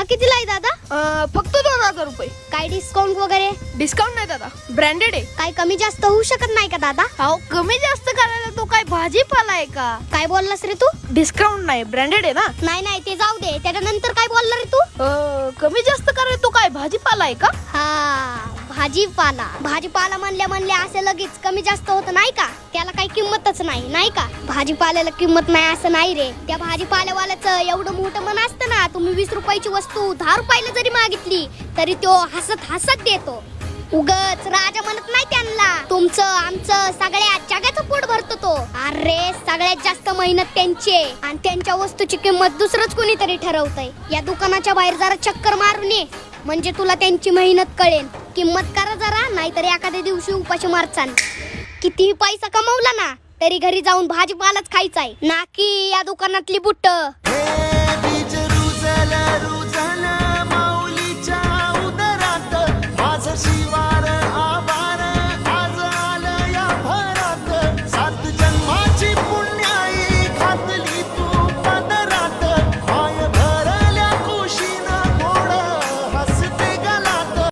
हा कितीला आहे दादा? अं, फक्त दोन हजार रुपये. काय डिस्काउंट वगैरे? डिस्काउंट नाही दादा ब्रँडेड आहे. काय कमी जास्त होऊ शकत नाही का दादा? अहो कमी जास्त करायला तो काय भाजीपाला आहे का? काय बोललास रे तू? डिस्काउंट नाही ब्रँडेड आहे ना? नाही नाही ते जाऊ दे. त्याच्यानंतर काय बोलला रे तू? अं, कमी जास्त करायला तो काय भाजीपाला आहे का? हा भाजीपाला. भाजीपाला म्हणल्या म्हणल्या असं लगेच कमी जास्त होत नाही का? त्याला काही किंमतच नाही नाही का? भाजीपाल्याला किंमत नाही असं नाही रे. त्या भाजीपाल्यावाल्याचं एवढं मोठं मन असतं तुम्ही वीस रुपयाची वस्तू दहा रुपयाला जरी मागितली तरी तो हसत हसत देतो. उगच राजा म्हणत नाही त्यांना तुमचं आमचं सगळ्या जगाचं पोट भरतो तो. अरे सगळ्यात जास्त मेहनत त्यांची आणि त्यांच्या वस्तूची किंमत दुसरंच कोणीतरी ठरवतंय. या दुकानाच्या बाहेर जरा चक्कर मारून ये. म्हणजे तुला त्यांची मेहनत कळेल. किंमत करा जरा नाहीतर एखाद्या दिवशी उपाशी मारचान. कितीही पैसा कमवला ना तरी घरी जाऊन भाजीपालाच खायचा आहे ना की या दुकानातली बुट्ट